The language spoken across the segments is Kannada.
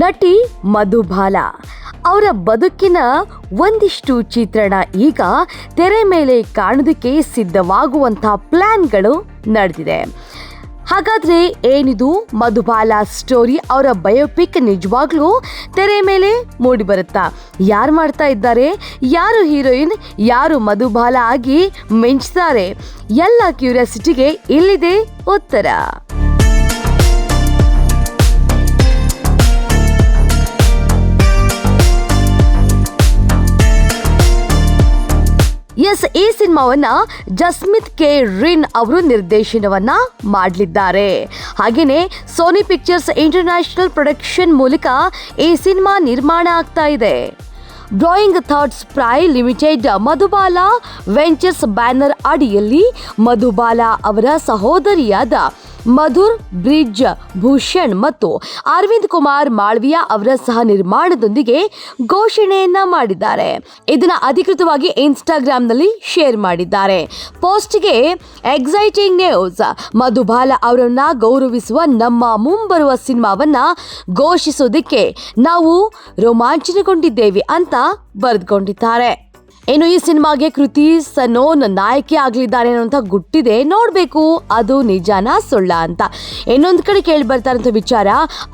ನಟಿ ಮಧುಬಾಲ. ಅವರ ಬದುಕಿನ ಒಂದಿಷ್ಟು ಚಿತ್ರಣ ಈಗ ತೆರೆ ಮೇಲೆ ಕಾಣೋದಕ್ಕೆ ಸಿದ್ಧವಾಗುವಂಥ ಪ್ಲ್ಯಾನ್ಗಳು ನಡೆದಿದೆ. ಹಾಗಾದ್ರೆ ಏನಿದು ಮಧುಬಾಲ ಸ್ಟೋರಿ? ಅವರ ಬಯೋಪಿಕ್ ನಿಜವಾಗ್ಲೂ ತೆರೆ ಮೇಲೆ ಮೂಡಿ ಬರುತ್ತಾ? ಯಾರು ಮಾಡ್ತಾ ಇದ್ದಾರೆ? ಯಾರು ಹೀರೋಯಿನ್? ಯಾರು ಮಧುಬಾಲ ಆಗಿ ಮಿಂಚ್ತಾರೆ? ಎಲ್ಲ ಕ್ಯೂರಿಯಾಸಿಟಿಗೆ ಇಲ್ಲಿದೆ ಉತ್ತರ. ಎಸ್, ಈ ಸಿನಿಮಾವನ್ನ ಜಸ್ಮಿತ್ ಕೆ. ರಿನ್ ಅವರು ನಿರ್ದೇಶನವನ್ನ ಮಾಡಲಿದ್ದಾರೆ. ಹಾಗೇನೆ ಸೋನಿ ಪಿಕ್ಚರ್ಸ್ ಇಂಟರ್ನ್ಯಾಷನಲ್ ಪ್ರೊಡಕ್ಷನ್ ಮೂಲಕ ಈ ಸಿನಿಮಾ ನಿರ್ಮಾಣ ಆಗ್ತಾ ಇದೆ. Drawing Thoughts Pvt Limited Madhubala Ventures banner ಅಡಿಯಲ್ಲಿ ಮಧುಬಾಲ ಅವರ ಸಹೋದರಿಯಾದ ಮಧುರ್, ಬ್ರಿಡ್ಜ್, ಭೂಷಣ್ ಮತ್ತು ಅರವಿಂದ್ ಕುಮಾರ್ ಮಾಳ್ವಿಯಾ ಅವರ ಸಹ ನಿರ್ಮಾಣದೊಂದಿಗೆ ಘೋಷಣೆಯನ್ನ ಮಾಡಿದ್ದಾರೆ. ಇದನ್ನ ಅಧಿಕೃತವಾಗಿ ಇನ್ಸ್ಟಾಗ್ರಾಂನಲ್ಲಿ ಶೇರ್ ಮಾಡಿದ್ದಾರೆ. ಪೋಸ್ಟ್ಗೆ ಎಕ್ಸೈಟಿಂಗ್ ನ್ಯೂಸ್, ಮಧುಬಾಲ ಅವರನ್ನ ಗೌರವಿಸುವ ನಮ್ಮ ಮುಂಬರುವ ಸಿನಿಮಾವನ್ನ ಘೋಷಿಸೋದಕ್ಕೆ ನಾವು ರೋಮಾಂಚನಗೊಂಡಿದ್ದೇವೆ ಅಂತ ಬರೆದುಕೊಂಡಿದ್ದಾರೆ. ಇನ್ನು ಈ ಸಿನಿಮಾಗೆ ಕೃತಿ ಸನೋನ್ ನಾಯಕಿ ಆಗ್ಲಿದ್ದಾರೆ ಅನ್ನೋಂಥ ಗುಟ್ಟಿದೆ, ನೋಡಬೇಕು. ಅದು ನಿಜಾನ ಸುಳ್ಳ ಅಂತ. ಇನ್ನೊಂದು ಕಡೆ ಕೇಳಿ ಬರ್ತಾ ವಿಚಾರ,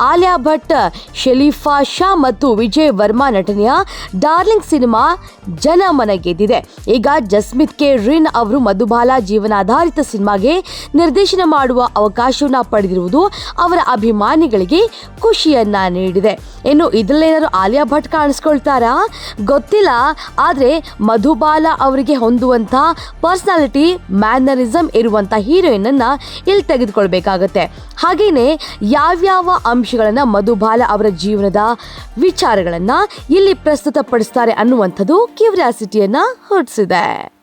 ಆಲಿಯಾ ಭಟ್, ಶಲೀಫಾ ಶಾ ಮತ್ತು ವಿಜಯ್ ವರ್ಮಾ ನಟನೆಯ ಡಾರ್ಲಿಂಗ್ ಸಿನಿಮಾ ಜನಮನ ಗೆದ್ದಿದೆ ಈಗ ಜಸ್ಮಿತ್ ಕೆ. ರಿನ್ ಅವರು ಮಧುಬಾಲ ಜೀವನಾಧಾರಿತ ಸಿನಿಮಾಗೆ ನಿರ್ದೇಶನ ಮಾಡುವ ಅವಕಾಶವನ್ನು ಪಡೆದಿರುವುದು ಅವರ ಅಭಿಮಾನಿಗಳಿಗೆ ಖುಷಿಯನ್ನ ನೀಡಿದೆ. ಇನ್ನು ಇದರಲ್ಲೇನಾದ್ರು ಆಲಿಯಾ ಭಟ್ ಕಾಣಿಸ್ಕೊಳ್ತಾರಾ? ಗೊತ್ತಿಲ್ಲ, ಆದ್ರೆ ಮಧುಬಾಲ ಅವರಿಗೆ ಹೊಂದುವಂತ ಪರ್ಸನಾಲಿಟಿ ಮ್ಯಾನರಿಸಮ್ ಇರುವಂತ ಹೀರೋಯಿನ್ ಅನ್ನ ಇಲ್ಲಿ ತೆಗೆದುಕೊಳ್ಬೇಕಾಗತ್ತೆ. ಹಾಗೇನೆ ಯಾವ್ಯಾವ ಅಂಶಗಳನ್ನ ಮಧುಬಾಲ ಅವರ ಜೀವನದ ವಿಚಾರಗಳನ್ನ ಇಲ್ಲಿ ಪ್ರಸ್ತುತಪಡಿಸ್ತಾರೆ ಅನ್ನುವಂಥದ್ದು ಕ್ಯೂರಿಯಾಸಿಟಿಯನ್ನ ಹುಟ್ಟಿಸಿದೆ.